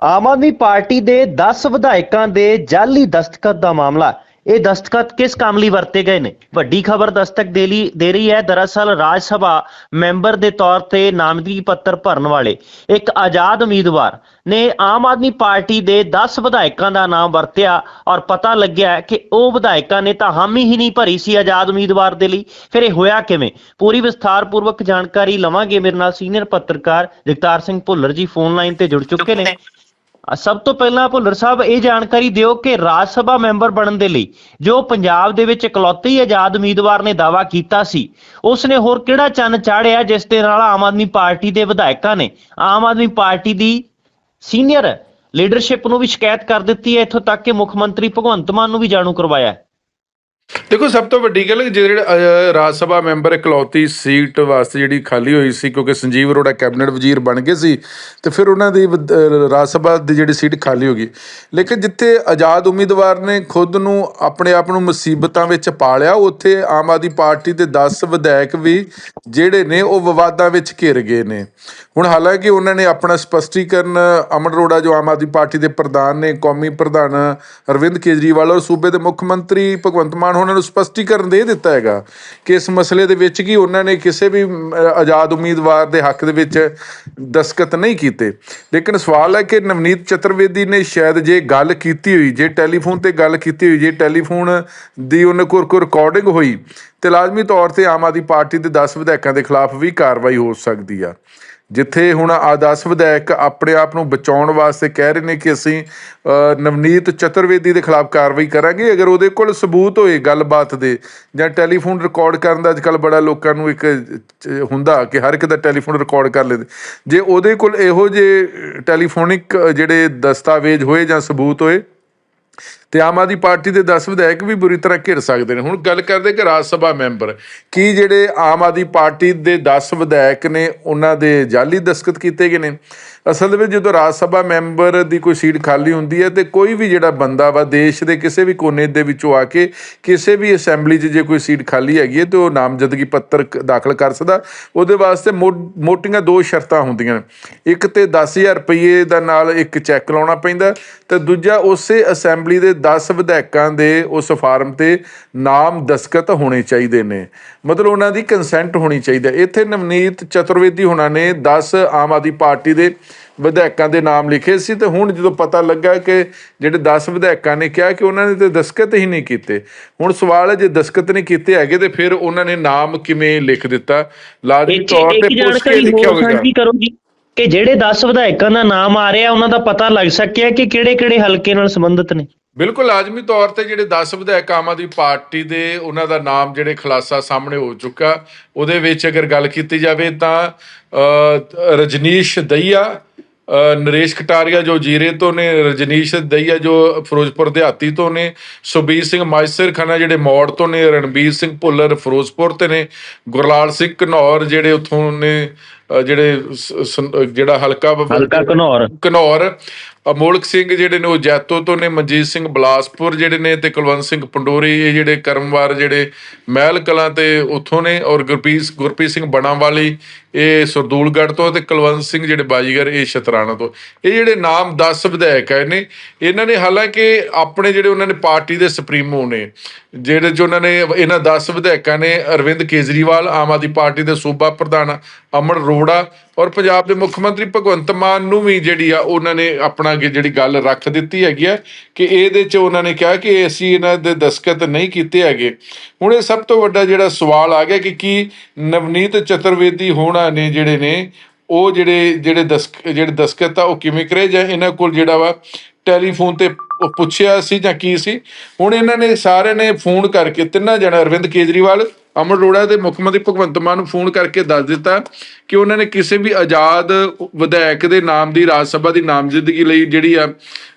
ਆਮ Aadmi party ਦੇ 10 ਵਿਧਾਇਕਾਂ ਦੇ ਜਾਲੀ ਦਸਤਖਤ ਦਾ ਮਾਮਲਾ। ਇਹ ਦਸਤਖਤ ਕਿਸ ਕੰਮ ਲਈ ਵਰਤੇ ਗਏ ਨੇ? ਵੱਡੀ ਖਬਰ ਦਸਤਕ ਦੇ ਲਈ ਦੇ ਰਹੀ ਹੈ ਦਰਅਸਲ ਰਾਜ ਸਭਾ ਮੈਂਬਰ ਦੇ ਤੌਰ ਤੇ ਨਾਮਜ਼ਦਗੀ ਪੱਤਰ ਭਰਨ ਵਾਲੇ ਇੱਕ ਆਜ਼ਾਦ ਉਮੀਦਵਾਰ ਨੇ ਆਮ ਆਦਮੀ ਪਾਰਟੀ ਦੇ 10 ਵਿਧਾਇਕਾਂ ਦਾ ਨਾਮ ਵਰਤਿਆ ਔਰ ਪਤਾ ਲੱਗਿਆ ਕਿ ਉਹ ਵਿਧਾਇਕਾਂ ਨੇ ਤਾਂ ਹਾਮੀ ਹੀ ਨਹੀਂ ਭਰੀ ਸੀ ਆਜ਼ਾਦ ਉਮੀਦਵਾਰ ਦੇ ਲਈ। ਫਿਰ ਇਹ ਹੋਇਆ ਕਿਵੇਂ? ਪੂਰੀ ਵਿਸਥਾਰਪੂਰਵਕ ਜਾਣਕਾਰੀ ਲਵਾਂਗੇ। ਮੇਰੇ ਨਾਲ ਸੀਨੀਅਰ ਪੱਤਰਕਾਰ ਜਗਤਾਰ ਸਿੰਘ ਭੁੱਲਰ ਜੀ ਫੋਨ ਲਾਈਨ ਤੇ ਜੁੜ ਚੁੱਕੇ ਨੇ। ਸਭ ਤੋਂ ਪਹਿਲਾਂ ਭੁੱਲਰ ਸਾਹਿਬ, ਇਹ ਜਾਣਕਾਰੀ ਦਿਓ ਕਿ ਰਾਜ ਸਭਾ ਮੈਂਬਰ ਬਣਨ ਦੇ ਲਈ ਜੋ ਪੰਜਾਬ ਦੇ ਵਿੱਚ ਇਕਲੌਤੇ ਹੀ ਆਜ਼ਾਦ ਉਮੀਦਵਾਰ ਨੇ ਦਾਵਾ ਕੀਤਾ ਸੀ ਉਸ ਨੇ ਹੋਰ ਕਿਹੜਾ ਚੰਨ ਚਾੜਿਆ ਜਿਸ ਦੇ ਨਾਲ ਆਮ ਆਦਮੀ ਪਾਰਟੀ ਦੇ ਵਿਧਾਇਕਾਂ ਨੇ ਆਮ ਆਦਮੀ ਪਾਰਟੀ ਦੀ ਸੀਨੀਅਰ ਲੀਡਰਸ਼ਿਪ ਨੂੰ ਵੀ ਸ਼ਿਕਾਇਤ ਕਰ ਦਿੱਤੀ ਹੈ, ਇੱਥੋਂ ਤੱਕ ਕਿ ਮੁੱਖ ਮੰਤਰੀ ਭਗਵੰਤ ਮਾਨ ਨੂੰ ਵੀ ਜਾਣੂ ਕਰਵਾਇਆ ਹੈ। ਦੇਖੋ, ਸਭ ਤੋਂ ਵੱਡੀ ਗੱਲ ਕਿ ਜਿਹੜੇ ਰਾਜ ਸਭਾ ਮੈਂਬਰ ਇਕਲੌਤੀ ਸੀਟ ਵਾਸਤੇ ਜਿਹੜੀ ਖਾਲੀ ਹੋਈ ਸੀ, ਕਿਉਂਕਿ ਸੰਜੀਵ ਅਰੋੜਾ ਕੈਬਨਿਟ ਵਜ਼ੀਰ ਬਣ ਗਏ ਸੀ, ਤੇ ਫਿਰ ਉਹਨਾਂ ਦੀ ਵਿਧ- ਰਾਜ ਸਭਾ ਦੀ ਜਿਹੜੀ ਸੀਟ ਖਾਲੀ ਹੋ ਗਈ। ਲੇਕਿਨ ਜਿੱਥੇ ਆਜ਼ਾਦ ਉਮੀਦਵਾਰ ਨੇ ਖੁਦ ਨੂੰ ਆਪਣੇ ਆਪ ਨੂੰ ਮੁਸੀਬਤਾਂ ਵਿੱਚ ਪਾ ਲਿਆ ਉੱਥੇ ਆਮ ਆਦਮੀ ਪਾਰਟੀ ਦੇ 10 ਵਿਧਾਇਕ ਵੀ ਜਿਹੜੇ ਨੇ, ਉਹ ਵਿਵਾਦਾਂ ਵਿੱਚ ਘਿਰ ਗਏ ਨੇ। ਹੁਣ ਹਾਲਾਂਕਿ ਉਹਨਾਂ ਨੇ ਆਪਣਾ ਸਪਸ਼ਟੀਕਰਨ ਅਮਨ ਅਰੋੜਾ, ਜੋ ਆਮ ਆਦਮੀ ਪਾਰਟੀ ਦੇ ਪ੍ਰਧਾਨ ਨੇ, ਕੌਮੀ ਪ੍ਰਧਾਨ ਅਰਵਿੰਦ ਕੇਜਰੀਵਾਲ ਔਰ ਸੂਬੇ ਦੇ ਮੁੱਖ ਮੰਤਰੀ ਭਗਵੰਤ ਮਾਨ ਉਹਨਾਂ ਨੂੰ ਸਪਸ਼ਟੀਕਰਨ ਦੇ ਦਿੱਤਾ ਹੈਗਾ ਕਿ ਇਸ ਮਸਲੇ ਦੇ ਵਿੱਚ ਕੀ ਉਹਨਾਂ ਨੇ ਕਿਸੇ ਵੀ ਆਜ਼ਾਦ ਉਮੀਦਵਾਰ ਦੇ ਹੱਕ ਦੇ ਵਿੱਚ ਦਸਖਤ ਨਹੀਂ ਕੀਤੇ। ਲੇਕਿਨ ਸਵਾਲ ਹੈ ਕਿ ਨਵਨੀਤ ਚਤੁਰਵੇਦੀ ਨੇ ਸ਼ਾਇਦ ਜੇ ਗੱਲ ਕੀਤੀ ਹੋਈ, ਜੇ ਟੈਲੀਫੋਨ ਤੇ ਗੱਲ ਕੀਤੀ ਹੋਈ, ਜੇ ਟੈਲੀਫੋਨ ਦੀ ਉਹਨਾਂ ਕੋਲ ਕੋਈ ਰਿਕਾਰਡਿੰਗ ਹੋਈ, ਤੇ ਲਾਜ਼ਮੀ ਤੌਰ ਤੇ ਆਮ ਆਦਮੀ ਪਾਰਟੀ ਦੇ 10 ਵਿਧਾਇਕਾਂ ਦੇ ਖਿਲਾਫ ਵੀ ਕਾਰਵਾਈ ਹੋ ਸਕਦੀ ਆ। ਜਿੱਥੇ ਹੁਣ ਆ 10 ਵਿਧਾਇਕ ਆਪਣੇ ਆਪ ਨੂੰ ਬਚਾਉਣ ਵਾਸਤੇ ਕਹਿ ਰਹੇ ਨੇ ਕਿ ਅਸੀਂ ਨਵਨੀਤ ਚਤੁਰਵੇਦੀ ਦੇ ਖਿਲਾਫ ਕਾਰਵਾਈ ਕਰਾਂਗੇ। ਅਗਰ ਉਹਦੇ ਕੋਲ ਸਬੂਤ ਹੋਏ ਗੱਲਬਾਤ ਦੇ ਜਾਂ ਟੈਲੀਫੋਨ ਰਿਕਾਰਡ ਕਰਨ ਦਾ ਅੱਜਕੱਲ ਬੜਾ ਲੋਕਾਂ ਨੂੰ ਇੱਕ ਚ- ਹੁੰਦਾ ਕਿ ਹਰ ਇੱਕ ਦਾ ਟੈਲੀਫੋਨ ਰਿਕਾਰਡ ਕਰ ਲੈਂਦੇ। ਜੇ ਉਹਦੇ ਕੋਲ ਇਹੋ ਜਿਹੇ ਟੈਲੀਫੋਨਿਕ ਜਿਹੜੇ ਦਸਤਾਵੇਜ਼ ਹੋਏ ਜਾਂ ਸਬੂਤ ਹੋਏ ਤੇ ਆਮ ਆਦਮੀ ਪਾਰਟੀ ਦੇ 10 ਵਿਧਾਇਕ ਵੀ ਬੁਰੀ ਤਰ੍ਹਾਂ ਘਿਰ ਸਕਦੇ ਨੇ। ਹੁਣ ਗੱਲ ਕਰਦੇ ਕਿ ਰਾਜ ਸਭਾ ਮੈਂਬਰ, ਕੀ ਜਿਹੜੇ ਆਮ ਆਦਮੀ ਪਾਰਟੀ ਦੇ 10 ਵਿਧਾਇਕ ਨੇ, ਉਹਨਾਂ ਦੇ ਜਾਲੀ ਦਸਖਤ ਕੀਤੇ ਗਏ ਨੇ? ਅਸਲ ਦੇ ਵਿੱਚ ਜਦੋਂ ਰਾਜ ਸਭਾ ਮੈਂਬਰ ਦੀ ਕੋਈ ਸੀਟ ਖਾਲੀ ਹੁੰਦੀ ਹੈ ਤੇ ਕੋਈ ਵੀ ਜਿਹੜਾ ਬੰਦਾ ਵਾ ਦੇਸ਼ ਦੇ ਕਿਸੇ ਵੀ ਕੋਨੇ ਦੇ ਵਿੱਚੋਂ ਆ ਕੇ ਕਿਸੇ ਵੀ ਅਸੈਂਬਲੀ 'ਚ ਜੇ ਕੋਈ ਸੀਟ ਖਾਲੀ ਹੈਗੀ ਹੈ ਤੇ ਉਹ ਨਾਮਜ਼ਦਗੀ ਪੱਤਰ ਕ- ਦਾਖਲ ਕਰ ਸਕਦਾ। ਉਹਦੇ ਵਾਸਤੇ ਮੋ- ਮੋਟੀਆਂ ਦੋ ਸ਼ਰਤਾਂ ਹੁੰਦੀਆਂ ਨੇ। ਇੱਕ ਤੇ 10000 ਰੁਪਏ ਦਾ ਨਾਲ ਇੱਕ ਚੈੱਕ ਲਾਉਣਾ ਪੈਂਦਾ ਤੇ ਦੂਜਾ ਉਸੇ ਅਸੈਂਬਲੀ ਦੇ 10 ਵਿਧਾਇਕਾਂ ਦੇ ਉਸ ਫਾਰਮ ਤੇ ਨਾਮ ਦਸਖਤ ਹੋਣੇ ਚਾਹੀਦੇ ਨੇ। ਮਤਲਬ ਉਹਨਾਂ ਦੀ ਕੰਸੈਂਟ ਹੋਣੀ ਚਾਹੀਦੀ ਹੈ। ਇੱਥੇ ਨਵਨੀਤ ਚਤੁਰਵੇਦੀ ਹੋਣਾ ਨੇ 10 ਆਮ ਆਦਮੀ ਪਾਰਟੀ ਦੇ ਵਿਧਾਇਕਾਂ ਦੇ ਨਾਮ ਲਿਖੇ ਸੀ ਤੇ ਹੁਣ ਜਦੋਂ ਪਤਾ ਲੱਗਾ ਕਿ ਜਿਹੜੇ 10 ਵਿਧਾਇਕਾਂ ਨੇ ਕਿਹਾ ਕਿ ਉਹਨਾਂ ਨੇ ਤੇ ਦਸਖਤ ਹੀ ਨਹੀਂ ਕੀਤੇ। ਹੁਣ ਸਵਾਲ ਹੈ ਜੇ ਦਸਖਤ ਨਹੀਂ ਕੀਤੇ ਹੈਗੇ ਤੇ ਫਿਰ ਉਹਨਾਂ ਨੇ ਨਾਮ ਕਿਵੇਂ ਲਿਖ ਦਿੱਤਾ? ਲਾਜ਼ਮੀ ਤੌਰ ਤੇ ਪੁੱਛ ਕੇ ਲਿਖਿਆ ਹੋਵੇਗਾ ਕਿ ਜਿਹੜੇ 10 ਵਿਧਾਇਕਾਂ ਦਾ ਨਾਮ ਆ ਰਿਹਾ ਉਹਨਾਂ ਦਾ ਪਤਾ ਲੱਗ ਸਕਿਆ ਕਿ ਕਿਹੜੇ-ਕਿਹੜੇ ਹਲਕੇ ਨਾਲ ਸੰਬੰਧਿਤ ਨੇ। ਬਿਲਕੁਲ ਲਾਜ਼ਮੀ ਤੌਰ ਤੇ ਜਿਹੜੇ 10 ਵਿਧਾਇਕ ਆਮ ਆਦਮੀ ਪਾਰਟੀ ਦੇ ਉਹਨਾਂ ਦਾ ਨਾਮ ਜਿਹੜੇ ਖੁਲਾਸਾ ਸਾਹਮਣੇ ਹੋ ਚੁੱਕਾ ਉਹਦੇ ਵਿੱਚ ਅਗਰ ਗੱਲ ਕੀਤੀ ਜਾਵੇ ਤਾਂ ਰਜਨੀਸ਼ ਦਈਆ ਨਰੇਸ਼ ਕਟਾਰੀਆ ਜੋ ਜੀਰੇ ਤੋਂ ਨੇ ਰਜਨੀਸ਼ ਦਈਆ ਜੋ ਫਿਰੋਜ਼ਪੁਰ ਦਿਹਾਤੀ ਤੋਂ ਨੇ ਸੁਬੀਰ ਸਿੰਘ ਮਾਇਸਰ ਖਾਨਾ ਜਿਹੜੇ ਮੌੜ ਤੋਂ ਨੇ ਰਣਬੀਰ ਸਿੰਘ ਭੁੱਲਰ ਫਿਰੋਜ਼ਪੁਰ ਤੇ ਨੇ ਗੁਰਲਾਲ ਸਿੰਘ ਘਨੌਰ ਜਿਹੜੇ ਉੱਥੋਂ ਨੇ ਜਿਹੜੇ ਜਿਹੜਾ ਹਲਕਾ ਹਲਕਾ ਘਨੌਰ। ਘਨੌਰ ਅਮੋਲਕ ਸਿੰਘ ਜਿਹੜੇ ਨੇ, ਉਹ ਜੈਤੋ ਤੋਂ ਨੇ, ਮਨਜੀਤ ਸਿੰਘ ਬਲਾਸਪੁਰ ਜਿਹੜੇ ਨੇ ਤੇ ਕੁਲਵੰਤ ਸਿੰਘ ਪੰਡੋਰੀ, ਇਹ ਜਿਹੜੇ ਕਰਮਵਾਰ ਜਿਹੜੇ ਮਹਿਲ ਕਲਾਂ ਤੇ ਉੱਥੋਂ ਨੇ ਔਰ ਗੁਰਪ੍ਰੀਤ ਗੁਰਪ੍ਰੀਤ ਸਿੰਘ ਬਣਾਵਾਲੀ ਇਹ ਸਰਦੂਲਗੜ੍ਹ ਤੋਂ ਤੇ ਕੁਲਵੰਤ ਸਿੰਘ ਜਿਹੜੇ ਬਾਜੀਗਰ, ਇਹ ਸ਼ਤਰਾਣਾ ਤੋਂ। ਇਹ ਜਿਹੜੇ ਨਾਮ 10 ਵਿਧਾਇਕ ਆਏ ਨੇ ਇਹਨਾਂ ਨੇ ਹਾਲਾਂਕਿ ਆਪਣੇ ਜਿਹੜੇ ਉਹਨਾਂ ਨੇ ਪਾਰਟੀ ਦੇ ਸੁਪਰੀਮੋ ਨੇ, ਜਿਹੜੇ ਜੋ ਉਹਨਾਂ ਨੇ, ਇਹਨਾਂ 10 ਵਿਧਾਇਕਾਂ ਨੇ ਅਰਵਿੰਦ ਕੇਜਰੀਵਾਲ, ਆਮ ਆਦਮੀ ਪਾਰਟੀ ਦੇ ਸੂਬਾ ਪ੍ਰਧਾਨ ਅਮਰ ਅਰੋੜਾ ਔਰ ਪੰਜਾਬ ਦੇ ਮੁੱਖ ਮੰਤਰੀ ਭਗਵੰਤ ਮਾਨ ਨੂੰ ਵੀ ਜਿਹੜੀ ਆ ਉਹਨਾਂ ਨੇ ਆਪਣਾ ਜਿਹੜੀ ਗੱਲ ਰੱਖ ਦਿੱਤੀ ਹੈਗੀ ਆ ਕਿ ਇਹਦੇ 'ਚ ਉਹਨਾਂ ਨੇ ਕਿਹਾ ਕਿ ਅਸੀਂ ਇਹਨਾਂ ਦੇ ਦਸਖਤ ਨਹੀਂ ਕੀਤੇ ਹੈਗੇ। ਹੁਣ ਇਹ ਸਭ ਤੋਂ ਵੱਡਾ ਜਿਹੜਾ ਸਵਾਲ ਆ ਗਿਆ ਕਿ ਕੀ ਨਵਨੀਤ ਚਤੁਰਵੇਦੀ ਹੋਣਾ ਨੇ ਜਿਹੜੇ ਨੇ, ਉਹ ਜਿਹੜੇ ਜਿਹੜੇ ਦਸਕ, ਜਿਹੜੇ ਦਸਖਤ ਆ, ਉਹ ਕਿਵੇਂ ਕਰੇ? ਜਾਂ ਇਹਨਾਂ ਕੋਲ ਜਿਹੜਾ ਵਾ ਟੈਲੀਫੋਨ ਤੇ ਪੁੱਛਿਆ ਸੀ ਜਾਂ ਕੀ ਸੀ? ਹੁਣ ਇਹਨਾਂ ਨੇ ਸਾਰਿਆਂ ਨੇ ਫੋਨ ਕਰਕੇ ਤਿੰਨਾਂ ਜਣਾ, ਅਰਵਿੰਦ ਕੇਜਰੀਵਾਲ, ਅਮਰ ਅਰੋੜਾ ਦੇ ਮੁੱਖ ਮੰਤਰੀ ਭਗਵੰਤ ਮਾਨ ਨੂੰ ਫੋਨ ਕਰਕੇ ਦੱਸ ਦਿੱਤਾ ਕਿ ਉਹਨਾਂ ਨੇ ਕਿਸੇ ਵੀ ਆਜ਼ਾਦ ਵਿਧਾਇਕ ਦੇ ਨਾਮ ਦੀ, ਰਾਜ ਸਭਾ ਦੀ ਨਾਮਜ਼ਦਗੀ ਲਈ ਜਿਹੜੀ ਆ,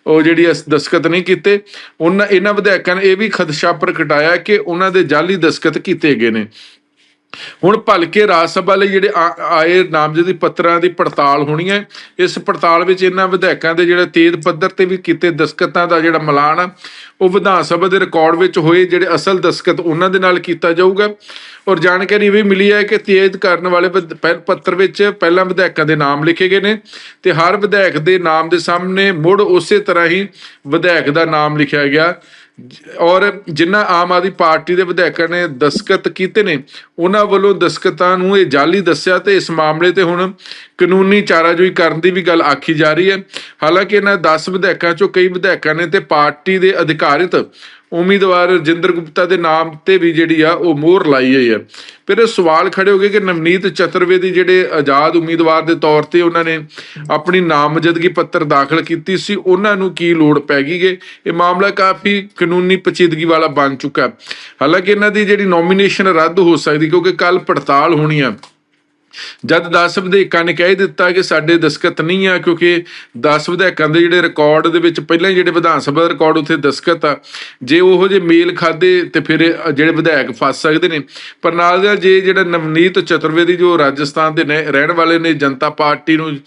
ਉਹ ਜਿਹੜੀ ਆ ਦਸਖਤ ਨਹੀਂ ਕੀਤੇ। ਉਹਨਾਂ, ਇਹਨਾਂ ਵਿਧਾਇਕਾਂ ਨੇ ਇਹ ਵੀ ਖਦਸ਼ਾ ਪ੍ਰਗਟਾਇਆ ਕਿ ਉਹਨਾਂ ਦੇ ਜਾਲੀ ਦਸਖਤ ਕੀਤੇ ਗਏ ਨੇ। ਹੁਣ ਭਲਕੇ ਰਾਜ ਸਭਾ ਲਈ ਜਿਹੜੇ ਆ- ਆਏ ਨਾਮਜ਼ਦਗੀ ਪੱਤਰਾਂ ਦੀ ਪੜਤਾਲ ਹੋਣੀ ਹੈ। ਇਸ ਪੜਤਾਲ ਵਿੱਚ ਇਹਨਾਂ ਵਿਧਾਇਕਾਂ ਦੇ ਜਿਹੜੇ ਤੇਜ਼ ਪੱਧਰ ਤੇ ਵੀ ਕੀਤੇ ਦਸਕਤਾਂ ਦਾ ਜਿਹੜਾ ਮਲਾਨ ਉਹ ਵਿਧਾਨ ਸਭਾ ਦੇ ਰਿਕਾਰਡ ਵਿੱਚ ਹੋਏ ਜਿਹੜੇ ਅਸਲ ਦਸਕਤ ਉਹਨਾਂ ਦੇ ਨਾਲ ਕੀਤਾ ਜਾਊਗਾ। ਔਰ ਜਾਣਕਾਰੀ ਇਹ ਵੀ ਮਿਲੀ ਹੈ ਕਿ ਤੇਜ਼ ਕਰਨ ਵਾਲੇ ਪਹਿਲ- ਪੱਤਰ ਵਿੱਚ ਪਹਿਲਾਂ ਵਿਧਾਇਕਾਂ ਦੇ ਨਾਮ ਲਿਖੇ ਗਏ ਨੇ ਤੇ ਹਰ ਵਿਧਾਇਕ ਦੇ ਨਾਮ ਦੇ ਸਾਹਮਣੇ ਮੁੜ ਉਸੇ ਤਰ੍ਹਾਂ ਹੀ ਵਿਧਾਇਕ ਦਾ ਨਾਮ ਲਿਖਿਆ ਗਿਆ। ਔਰ ਜਿਨ੍ਹਾਂ ਆਮ ਆਦਮੀ ਪਾਰਟੀ ਦੇ ਵਿਧਾਇਕਾਂ ਨੇ ਦਸਖਤ ਕੀਤੇ ਨੇ, ਉਹਨਾਂ ਵੱਲੋਂ ਦਸਖਤਾਂ ਨੂੰ ਇਹ ਜਾਲੀ ਦੱਸਿਆ ਤੇ ਇਸ ਮਾਮਲੇ ਤੇ ਹੁਣ ਕਾਨੂੰਨੀ ਚਾਰਾਜੋਈ ਕਰਨ ਦੀ ਵੀ ਗੱਲ ਆਖੀ ਜਾ ਰਹੀ ਹੈ। ਹਾਲਾਂਕਿ ਇਹਨਾਂ 10 ਵਿਧਾਇਕਾਂ ਚੋਂ ਕਈ ਵਿਧਾਇਕਾਂ ਨੇ ਤੇ ਪਾਰਟੀ ਦੇ ਅਧਿਕਾਰਿਤ ਉਮੀਦਵਾਰ ਰਜਿੰਦਰ ਗੁਪਤਾ ਦੇ ਨਾਮ ਤੇ ਵੀ ਜਿਹੜੀ ਆ ਉਹ ਮੋਹਰ ਲਾਈ ਹੋਈ ਹੈ। ਫਿਰ ਇਹ ਸਵਾਲ ਖੜੇ ਹੋ ਗਏ ਕਿ ਨਵਨੀਤ ਚਤੁਰਵੇਦੀ ਜਿਹੜੇ ਆਜ਼ਾਦ ਉਮੀਦਵਾਰ ਦੇ ਤੌਰ ਤੇ ਉਹਨਾਂ ਨੇ ਆਪਣੀ ਨਾਮਜ਼ਦਗੀ ਪੱਤਰ ਦਾਖਲ ਕੀਤੀ ਸੀ, ਉਹਨਾਂ ਨੂੰ ਕੀ ਲੋੜ ਪੈ ਗਈ ਗੇ ਇਹ ਮਾਮਲਾ ਕਾਫੀ ਕਾਨੂੰਨੀ ਪਚੀਦਗੀ ਵਾਲਾ ਬਣ ਚੁੱਕਾ ਹਾਲਾਂਕਿ ਇਹਨਾਂ ਦੀ ਜਿਹੜੀ ਨੋਮੀਨੇਸ਼ਨ ਰੱਦ ਹੋ ਸਕਦੀ ਕਿਉਂਕਿ ਕੱਲ ਪੜਤਾਲ ਹੋਣੀ ਆ। ਜਦ 10 ਵਿਧਾਇਕਾਂ ਨੇ ਕਹਿ ਦਿੱਤਾ ਕਿ ਸਾਡੇ ਦਸਖਤ ਨਹੀਂ ਆ, ਕਿਉਂਕਿ 10 ਵਿਧਾਇਕਾਂ ਦੇ ਜਿਹੜੇ ਰਿਕਾਰਡ ਦੇ ਵਿੱਚ ਪਹਿਲਾਂ ਹੀ ਜਿਹੜੇ ਵਿਧਾਨ ਸਭਾ ਦਾ ਰਿਕਾਰਡ ਉੱਥੇ ਦਸਖਤ ਆ। ਜੇ ਉਹੋ ਜੇ ਮੇਲ ਖਾਦੇ ਤੇ ਫਿਰ ਜਿਹੜੇ ਵਿਧਾਇਕ ਫਸ ਸਕਦੇ ਨੇ। ਪਰ ਨਾਲ ਦੇ ਜੇ ਜਿਹੜਾ ਨਵਨੀਤ ਚਤੁਰਵੇਦੀ ਜੋ ਰਾਜਸਥਾਨ ਦੇ ਨੇ- ਰਹਿਣ ਵਾਲੇ ਨੇ, ਜਨਤਾ ਪਾਰਟੀ ਨੂੰ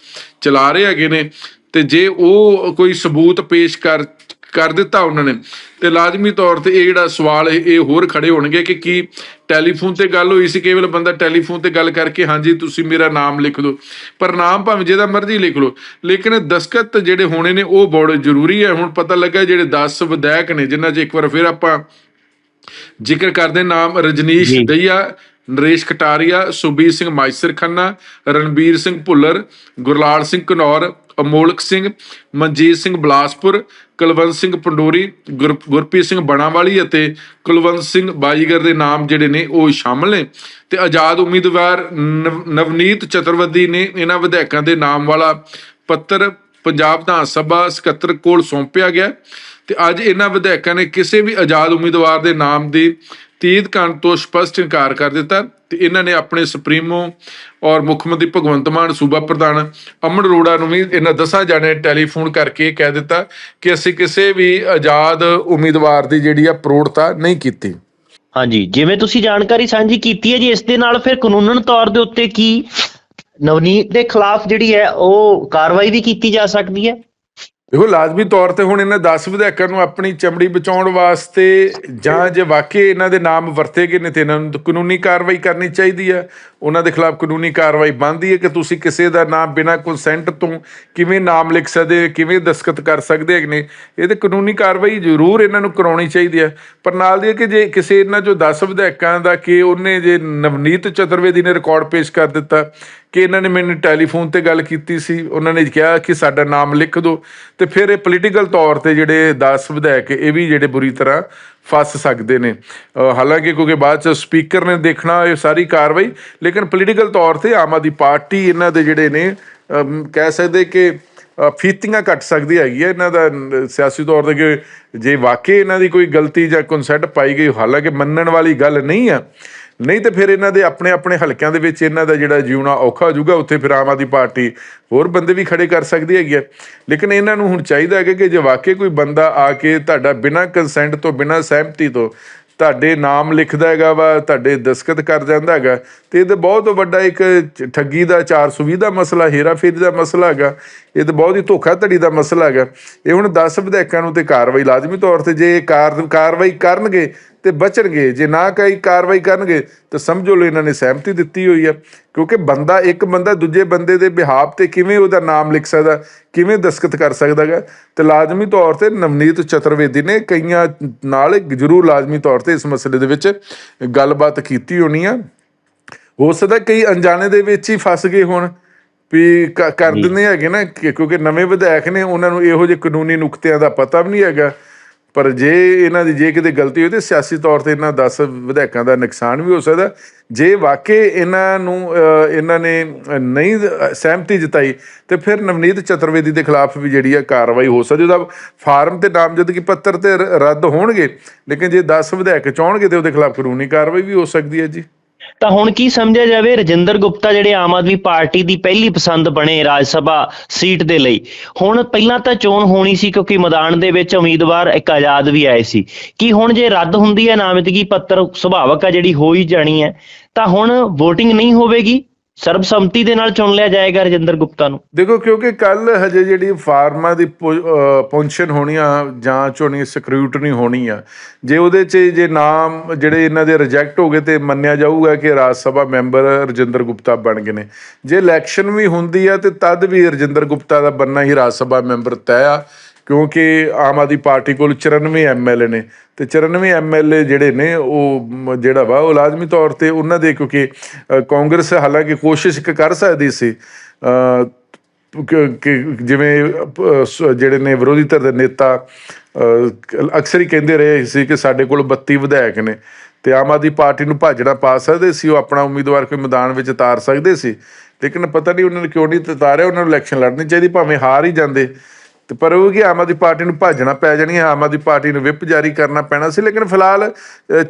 ਚਲਾ ਰਹੇ ਹੈਗੇ ਨੇ, ਤੇ ਜੇ ਉਹ ਕੋਈ ਸਬੂਤ ਪੇਸ਼ ਕਰ ਕਰ ਦਿੱਤਾ ਉਹਨਾਂ ਨੇ। ਤੇ ਲਾਜ਼ਮੀ ਤੌਰ ਤੇ ਇਹ ਜਿਹੜਾ ਸਵਾਲ ਇਹ ਹੋਰ ਖੜੇ ਹੋਣਗੇ ਕਿ ਕੀ ਟੈਲੀਫੋਨ ਤੇ ਗੱਲ ਹੋਈ ਸੀ? ਕੇਵਲ ਬੰਦਾ ਟੈਲੀਫੋਨ ਤੇ ਗੱਲ ਕਰਕੇ ਹਾਂਜੀ ਤੁਸੀਂ ਮੇਰਾ ਨਾਮ ਲਿਖ ਦਿਓ ਪਰ ਨਾਮ ਭਾਵੇਂ ਜਿਹਦਾ ਮਰਜ਼ੀ ਲਿਖ ਲਓ ਲੇਕਿਨ ਦਸਖਤ ਜਿਹੜੇ ਹੋਣੇ ਨੇ ਉਹ ਬਹੁਤ ਜ਼ਰੂਰੀ ਹੈ। ਹੁਣ ਪਤਾ ਲੱਗਾ ਜਿਹੜੇ 10 ਵਿਧਾਇਕ ਨੇ ਜਿਨ੍ਹਾਂ 'ਚ ਇੱਕ ਵਾਰ ਫਿਰ ਆਪਾਂ ਜ਼ਿਕਰ ਕਰਦੇ ਨਾਮ ਰਜਨੀਸ਼। ਦਈਆ ਨਰੇਸ਼ ਕਟਾਰੀਆ ਸੁਬੀਰ ਸਿੰਘ ਮਾਈਸਰ ਖੰਨਾ ਰਣਬੀਰ ਸਿੰਘ ਭੁੱਲਰ ਗੁਰਲਾਲ ਸਿੰਘ ਘਨੌਰ ਅਮੋਲਕ ਸਿੰਘ, ਮਨਜੀਤ ਸਿੰਘ ਬਲਾਸਪੁਰ, ਕੁਲਵੰਤ ਸਿੰਘ ਪੰਡੋਰੀ ਗੁਰਪ੍ਰੀਤ ਸਿੰਘ ਬਣਾਵਾਲੀ ਅਤੇ ਕੁਲਵੰਤ ਸਿੰਘ ਬਾਜੀਗਰ ਦੇ ਨਾਮ ਜਿਹੜੇ ਨੇ ਉਹ ਸ਼ਾਮਲ ਨੇ। ਤੇ ਆਜ਼ਾਦ ਉਮੀਦਵਾਰ ਨਵ- ਨਵਨੀਤ ਚਤੁਰਵਦੀ ਨੇ ਇਹਨਾਂ ਵਿਧਾਇਕਾਂ ਦੇ ਨਾਮ ਵਾਲਾ ਪੱਤਰ ਪੰਜਾਬ ਵਿਧਾਨ ਸਭਾ ਸਕੱਤਰ ਕੋਲ ਸੌਂਪਿਆ ਗਿਆ। ਤੇ ਅੱਜ ਇਹਨਾਂ ਵਿਧਾਇਕਾਂ ਨੇ ਕਿਸੇ ਵੀ ਆਜ਼ਾਦ ਉਮੀਦਵਾਰ ਦੇ ਨਾਮ ਦੀ ਤੀਤ ਕੰਨ ਤੋਂ ਸਪਸ਼ਟ ਇਨਕਾਰ ਕਰ ਦਿੱਤਾ ਤੇ ਇਹਨਾਂ ਨੇ ਆਪਣੇ ਸੁਪਰੀਮੋ ਔਰ ਮੁੱਖ ਮੰਤਰੀ ਭਗਵੰਤ ਮਾਨ, ਸੂਬਾ ਪ੍ਰਧਾਨ ਅਮਨ ਅਰੋੜਾ ਨੂੰ ਵੀ ਇਹਨਾਂ ਦਸਾਂ ਜਾਣੇ ਟੈਲੀਫੋਨ ਕਰਕੇ ਕਹਿ ਦਿੱਤਾ ਕਿ ਅਸੀਂ ਕਿਸੇ ਵੀ ਆਜ਼ਾਦ ਉਮੀਦਵਾਰ ਦੀ ਜਿਹੜੀ ਆ ਪ੍ਰੋੜਤਾ ਨਹੀਂ ਕੀਤੀ। ਹਾਂਜੀ, ਜਿਵੇਂ ਤੁਸੀਂ ਜਾਣਕਾਰੀ ਸਾਂਝੀ ਕੀਤੀ ਹੈ ਜੀ, ਇਸ ਦੇ ਨਾਲ ਫਿਰ ਕਾਨੂੰਨਨ ਤੌਰ ਦੇ ਉੱਤੇ ਕੀ ਨਵਨੀਤ ਦੇ ਖਿਲਾਫ ਜਿਹੜੀ ਹੈ ਉਹ ਕਾਰਵਾਈ ਵੀ ਕੀਤੀ ਜਾ ਸਕਦੀ ਹੈ? ਦੇਖੋ ਲਾਜ਼ਮੀ ਤੌਰ ਤੇ ਹੁਣ ਇਹਨਾਂ 10 ਵਿਧਾਇਕਾਂ ਨੂੰ ਆਪਣੀ ਚਮੜੀ ਬਚਾਉਣ ਵਾਸਤੇ ਜਾਂ ਜੇ ਵਾਕਈ ਇਹਨਾਂ ਦੇ ਨਾਮ ਵਰਤੇ ਗਏ ਨੇ ਤੇ ਇਹਨਾਂ ਨੂੰ ਕਾਨੂੰਨੀ ਕਾਰਵਾਈ ਕਰਨੀ ਚਾਹੀਦੀ ਹੈ ਉਹਨਾਂ ਦੇ ਖਿਲਾਫ ਕਾਨੂੰਨੀ ਕਾਰਵਾਈ ਬਣਦੀ ਹੈ ਕਿ ਤੁਸੀਂ ਕਿਸੇ ਦਾ ਨਾਮ ਬਿਨਾਂ ਕੰਸੈਂਟ ਤੋਂ ਕਿਵੇਂ ਨਾਮ ਲਿਖ ਸਕਦੇ ਕਿਵੇਂ ਦਸਖਤ ਕਰ ਸਕਦੇ ਹੈਗੇ ਨੇ, ਇਹ ਤੇ ਕਾਨੂੰਨੀ ਕਾਰਵਾਈ ਜ਼ਰੂਰ ਇਹਨਾਂ ਨੂੰ ਕਰਾਉਣੀ ਚਾਹੀਦੀ ਹੈ। ਪਰ ਨਾਲ ਦੀ ਇਹ ਕਿ ਜੇ ਕਿਸੇ ਇਹਨਾਂ ਚੋਂ 10 ਵਿਧਾਇਕਾਂ ਦਾ ਕਿ ਉਹਨੇ ਜੇ ਨਵਨੀਤ ਚਤੁਰਵੇਦੀ ਨੇ ਰਿਕਾਰਡ ਪੇਸ਼ ਕਰ ਦਿੱਤਾ, ਕਿ ਇਹਨਾਂ ਨੇ ਮੈਨੂੰ ਟੈਲੀਫੋਨ ਤੇ ਗੱਲ ਕੀਤੀ ਸੀ, ਉਹਨਾਂ ਨੇ ਕਿਹਾ ਕਿ ਸਾਡਾ ਨਾਮ ਲਿਖ ਦਿਓ, ਤੇ ਫਿਰ ਇਹ ਪੋਲੀਟੀਕਲ ਤੌਰ ਤੇ ਜਿਹੜੇ 10 ਵਿਧਾਇਕ, ਇਹ ਵੀ ਜਿਹੜੇ ਬੁਰੀ ਤਰ੍ਹਾਂ ਫਸ ਸਕਦੇ ਨੇ। ਹਾਲਾਂਕਿ ਕਿਉਂਕਿ ਬਾਅਦ ਚ ਸਪੀਕਰ ਨੇ ਦੇਖਣਾ ਇਹ ਸਾਰੀ ਕਾਰਵਾਈ, ਲੇਕਿਨ ਪੋਲੀਟੀਕਲ ਤੌਰ ਤੇ ਆਮ ਆਦਮੀ ਪਾਰਟੀ ਇਹਨਾਂ ਦੇ ਜਿਹੜੇ ਨੇ ਕਹਿ ਸਕਦੇ ਕਿ ਫੀਤੀਆਂ ਕੱਟ ਸਕਦੀ ਹੈਗੀ ਹੈ। ਇਹਨਾਂ ਦਾ ਸਿਆਸੀ ਤੌਰ ਤੇ ਕਿ ਜੇ ਵਾਕਈ ਇਹਨਾਂ ਦੀ ਕੋਈ ਗਲਤੀ ਜਾਂ ਕਨਸੈਂਟ ਪਾਈ ਗਈ, ਹਾਲਾਂਕਿ ਮੰਨਣ ਵਾਲੀ ਗੱਲ ਨਹੀਂ ਆ ਨਹੀਂ ਤੇ ਫਿਰ ਇਹਨਾਂ ਦੇ ਆਪਣੇ ਆਪਣੇ ਹਲਕਿਆਂ ਦੇ ਵਿੱਚ ਇਹਨਾਂ ਦਾ ਜਿਹੜਾ ਜਿਉਣਾ ਔਖਾ ਹੋ ਜਾਊਗਾ, ਉੱਥੇ ਫਿਰ ਆਮ ਆਦਮੀ ਪਾਰਟੀ ਹੋਰ ਬੰਦੇ ਵੀ ਖੜੇ ਕਰ ਸਕਦੀ ਹੈਗੀ ਹੈ। ਲੇਕਿਨ ਇਹਨਾਂ ਨੂੰ ਹੁਣ ਚਾਹੀਦਾ ਹੈ ਕਿ ਜੇ ਵਾਕਈ ਕੋਈ ਬੰਦਾ ਆ ਕੇ ਤੁਹਾਡਾ ਬਿਨਾਂ ਕੰਸੈਂਟ ਤੋਂ, ਬਿਨਾਂ ਸਹਿਮਤੀ ਤੋਂ ਤੁਹਾਡੇ ਨਾਮ ਲਿਖਦਾ ਹੈਗਾ ਵਾ, ਤੁਹਾਡੇ ਦਸਖਤ ਕਰ ਜਾਂਦਾ ਹੈਗਾ, ਤੇ ਇਹ ਤਾਂ ਬਹੁਤ ਵੱਡਾ ਇੱਕ ਠੱਗੀ ਦਾ 420 ਦਾ ਮਸਲਾ, ਹੇਰਾਫੇਰੀ ਦਾ ਮਸਲਾ ਹੈਗਾ, ਇਹ ਤਾਂ ਬਹੁਤ ਹੀ ਧੋਖਾਧੜੀ ਦਾ ਮਸਲਾ ਹੈਗਾ। ਇਹ ਹੁਣ 10 ਵਿਧਾਇਕਾਂ ਨੂੰ ਤੇ ਕਾਰਵਾਈ ਲਾਜ਼ਮੀ ਤੌਰ ਤੇ ਜੇ ਇਹ ਕਾਰਵਾਈ ਕਰਨਗੇ ਤੇ ਬਚਣਗੇ। ਜੇ ਨਾ ਕਈ ਕਾਰਵਾਈ ਕਰਨਗੇ ਤਾਂ ਸਮਝੋ ਲੋ ਇਹਨਾਂ ਨੇ ਸਹਿਮਤੀ ਦਿੱਤੀ ਹੋਈ ਹੈ। ਕਿਉਂਕਿ ਬੰਦਾ ਇੱਕ ਬੰਦਾ ਦੂਜੇ ਬੰਦੇ ਦੇ ਬਿਹਾਫ ਤੇ ਕਿਵੇਂ ਉਹਦਾ ਨਾਮ ਲਿਖ ਸਕਦਾ ਕਿਵੇਂ ਦਸਖਤ ਕਰ ਸਕਦਾਗਾ ਤੇ ਲਾਜ਼ਮੀ ਤੌਰ ਤੇ ਨਵਨੀਤ ਚਤੁਰਵੇਦੀ ਨੇ ਕਈਆਂ ਨਾਲ ਜ਼ਰੂਰ ਲਾਜ਼ਮੀ ਤੌਰ ਤੇ ਇਸ ਮਸਲੇ ਦੇ ਵਿੱਚ ਗੱਲਬਾਤ ਕੀਤੀ ਹੋਣੀ ਆ। ਹੋ ਸਕਦਾ ਕਈ ਅਣਜਾਣੇ ਦੇ ਵਿੱਚ ਹੀ ਫਸ ਗਏ ਹੋਣ ਵੀ ਕਰ ਦਿੰਦੇ ਹੈਗੇ ਨਾ ਕਿਉਂਕਿ ਨਵੇਂ ਵਿਧਾਇਕ ਨੇ ਉਹਨਾਂ ਨੂੰ ਇਹੋ ਜਿਹੇ ਕਾਨੂੰਨੀ ਨੁਕਤਿਆਂ ਦਾ ਪਤਾ ਵੀ ਨਹੀਂ ਹੈਗਾ। ਪਰ ਜੇ ਇਹਨਾਂ ਦੀ ਜੇ ਕਿਤੇ ਗਲਤੀ ਹੋਈ ਤੇ ਸਿਆਸੀ ਤੌਰ ਤੇ ਇਹਨਾਂ 10 ਵਿਧਾਇਕਾਂ ਦਾ ਨੁਕਸਾਨ ਵੀ ਹੋ ਸਕਦਾ। ਜੇ ਵਾਕਈ ਇਹਨਾਂ ਨੂੰ ਇਹਨਾਂ ਨੇ ਨਹੀਂ ਸਹਿਮਤੀ ਜਤਾਈ, ਤੇ ਫਿਰ ਨਵਨੀਤ ਚਤੁਰਵੇਦੀ ਦੇ ਖਿਲਾਫ ਵੀ ਜਿਹੜੀ ਆ ਕਾਰਵਾਈ ਹੋ ਸਕਦੀ। ਉਹਦਾ ਫਾਰਮ ਤੇ ਨਾਮਜ਼ਦਗੀ ਪੱਤਰ ਤੇ ਰ- ਰੱਦ ਹੋਣਗੇ, ਲੇਕਿਨ ਜੇ 10 ਵਿਧਾਇਕ ਚਾਹਣਗੇ ਤੇ ਉਹਦੇ ਖਿਲਾਫ ਕਾਨੂੰਨੀ ਕਾਰਵਾਈ ਵੀ ਹੋ ਸਕਦੀ ਹੈ ਜੀ। ਤਾਂ ਹੁਣ ਕੀ ਸਮਝਿਆ ਜਾਵੇ? ਰਜਿੰਦਰ ਗੁਪਤਾ ਜਿਹੜੇ ਆਮ ਆਦਮੀ ਪਾਰਟੀ ਦੀ ਪਹਿਲੀ ਪਸੰਦ ਬਣੇ ਰਾਜ ਸਭਾ ਸੀਟ ਦੇ ਲਈ। ਹੁਣ ਪਹਿਲਾਂ ਤਾਂ ਚੋਣ ਹੋਣੀ ਸੀ ਕਿਉਂਕਿ ਮੈਦਾਨ ਦੇ ਵਿੱਚ ਉਮੀਦਵਾਰ ਇੱਕ ਆਜ਼ਾਦ ਵੀ ਆਏ ਸੀ। ਕੀ ਹੁਣ ਜੇ ਰੱਦ ਹੁੰਦੀ ਹੈ, ਨਾਮਜ਼ਦਗੀ ਪੱਤਰ ਸੁਭਾਵਕ ਆ ਜਿਹੜੀ ਹੋ ਹੀ ਜਾਣੀ ਹੈ, ਤਾਂ ਹੁਣ VOTING ਨਹੀਂ ਹੋਵੇਗੀ? ਸਰਬਸੰਮਤੀ ਦੇ ਨਾਲ ਚੁਣ ਲਿਆ ਜਾਏਗਾ ਰਜਿੰਦਰ ਗੁਪਤਾ ਨੂੰ। ਦੇਖੋ, ਕਿਉਂਕਿ ਕੱਲ ਹਜੇ ਜਿਹੜੀ ਫਾਰਮਾਂ ਦੀ ਪਹੁੰਚਣ ਹੋਣੀ ਆ, ਜਾਂਚ ਹੋਣੀ, ਸਕਰੂਟਨੀ ਹੋਣੀ ਆ, ਜੇ ਉਹਦੇ 'ਚ ਜੇ ਨਾਮ ਜਿਹੜੇ ਇਹਨਾਂ ਦੇ ਰਿਜੈਕਟ ਹੋ ਗਏ ਤੇ ਮੰਨਿਆ ਜਾਊਗਾ ਕਿ ਰਾਜ ਸਭਾ ਮੈਂਬਰ ਰਜਿੰਦਰ ਗੁਪਤਾ ਬਣ ਗਏ ਨੇ। ਜੇ ਇਲੈਕਸ਼ਨ ਵੀ ਹੁੰਦੀ ਆ ਤੇ ਤਦ ਵੀ ਰਜਿੰਦਰ ਗੁਪਤਾ ਦਾ ਬੰਨਾ ਹੀ ਰਾਜ ਸਭਾ ਮੈਂਬਰ ਤੈਅ ਆ। ਕਿਉਂਕਿ ਆਮ ਆਦਮੀ ਪਾਰਟੀ ਕੋਲ 94 ਐਮਐਲਏ ਨੇ ਤੇ 94 ਐਮਐਲਏ ਜਿਹੜੇ ਨੇ, ਉਹ ਜਿਹੜਾ ਵਾ, ਉਹ ਲਾਜ਼ਮੀ ਤੌਰ ਤੇ ਉਹਨਾਂ ਦੇ, ਕਿਉਂਕਿ ਕਾਂਗਰਸ ਹਾਲਾਂਕਿ ਕੋਸ਼ਿਸ਼ ਕ- ਕਰ ਸਕਦੀ ਸੀ ਕਿ ਜਿਵੇਂ ਜਿਹੜੇ ਨੇ ਵਿਰੋਧੀ ਧਿਰ ਦੇ ਨੇਤਾ ਅਕਸਰ ਹੀ ਕਹਿੰਦੇ ਰਹੇ ਸੀ ਕਿ ਸਾਡੇ ਕੋਲ 32 ਵਿਧਾਇਕ ਨੇ ਤੇ ਆਮ ਆਦਮੀ ਪਾਰਟੀ ਨੂੰ ਭਾਜੜਾ ਪਾ ਸਕਦੇ ਸੀ, ਉਹ ਆਪਣਾ ਉਮੀਦਵਾਰ ਕੋਈ ਮੈਦਾਨ ਵਿੱਚ ਉਤਾਰ ਸਕਦੇ ਸੀ, ਲੇਕਿਨ ਪਤਾ ਨਹੀਂ ਉਹਨਾਂ ਨੇ ਕਿਉਂ ਨਹੀਂ ਉਤਾਰਿਆ, ਉਹਨਾਂ ਨੂੰ ਇਲੈਕਸ਼ਨ ਲੜਨੀ ਚਾਹੀਦੀ, ਭਾਵੇਂ ਹਾਰ ਹੀ ਜਾਂਦੇ। ਤੇ ਪਰ ਉਹ ਕਿ ਆਮ ਆਦਮੀ ਪਾਰਟੀ ਨੂੰ ਭਾਜਣਾ ਪੈ ਜਾਣੀ ਹੈ ਆਮ ਆਦਮੀ ਪਾਰਟੀ ਨੂੰ ਵਿਪ ਜਾਰੀ ਕਰਨਾ ਪੈਣਾ ਸੀ ਲੇਕਿਨ ਫਿਲਹਾਲ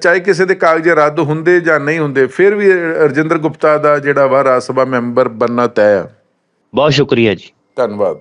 ਚਾਹੇ ਕਿਸੇ ਦੇ ਕਾਗਜ਼ ਰੱਦ ਹੁੰਦੇ ਜਾਂ ਨਹੀਂ ਹੁੰਦੇ ਫਿਰ ਵੀ ਰਜਿੰਦਰ ਗੁਪਤਾ ਦਾ ਜਿਹੜਾ ਵਾ ਰਾਜ ਸਭਾ ਮੈਂਬਰ ਬੰਨਾ ਤੈਅ ਆ। ਬਹੁਤ ਸ਼ੁਕਰੀਆ ਜੀ। ਧੰਨਵਾਦ।